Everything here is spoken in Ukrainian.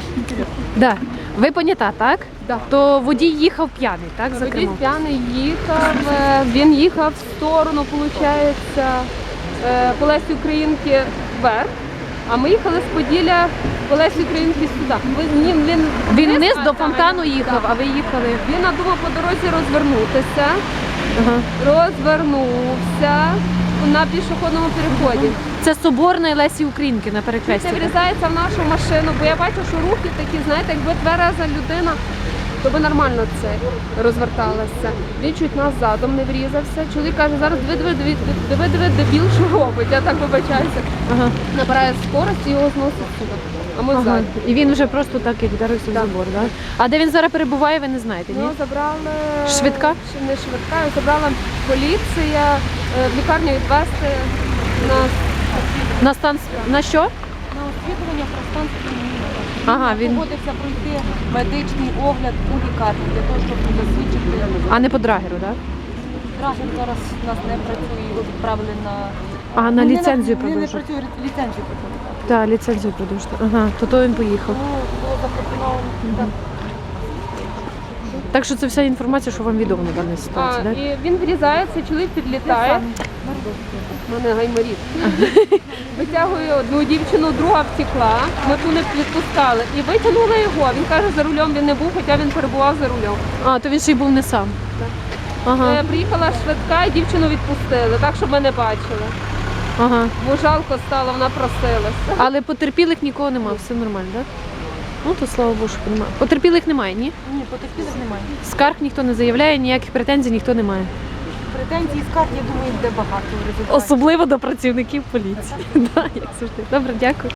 ваш інтерес. Да. Ви понята, так? Да. То водій їхав п'яний, так? За Водій кермом? п'яний їхав, е, він їхав в сторону, виходить, по Лесі Українки вверх, а ми їхали з Поділля по Лесі Українки сюди. Ви- Ні, він, Він вниз до фонтану їхав, а ви їхали. Він надумав по дорозі розвернутися, Ага. розвернувся на пішохідному переході. Це соборна Лесі Українки на перехресті. Це врізається в нашу машину, бо я бачу, що рухи такі, знаєте, якби твереза людина, то би нормально це розверталася. Він чуть нас задом не врізався. Чоловік каже, зараз диви, диви, диви, диви, дебіл, що робить. Я так вибачаюся. Ага. Набирає скорость і його зносить сюди. А ми Ага. ззаді. І він вже просто так як вдарився в Так. забор, так? А де він зараз перебуває, ви не знаєте, ні? Його забрали Швидка? Не швидка, його забрала поліція в лікарню відвезти нас. На стан на що? На освітлення про стан сп'яніння. Ага, він Погодився пройти медичний огляд у лікарні для того, щоб засвідчити. а не по драгеру, так? Драгер зараз у нас не працює, його відправили на А на Ну, ліцензію не, не працює ліцензію продовжити. Так, ліцензію продовжити. Ага, то то він поїхав. Тому було запропоновано. так. Так що це вся інформація, що вам відомо на даній ситуації, так? і він врізається, чоловік підлітає. У мене гайморіт. Витягує одну дівчину, друга втекла. Ми ту не відпускали. І витягнули його. Він каже, за рулем він не був, хоча він перебував за рулем. А, то він ще й був не сам. Ага, Е, Приїхала швидка і дівчину відпустили, так щоб ми не бачили. ага. Бо жалко стало, вона просилася. Але потерпілих нікого немає, все нормально, так? Ну, то слава Богу, що немає. Потерпілих немає, ні? Ні, потерпілих немає. Скарг ніхто не заявляє, ніяких претензій ніхто не має. Претензій скарг, я думаю, йде багато в результаті. Особливо до працівників поліції. Да, як завжди. Добре, дякую.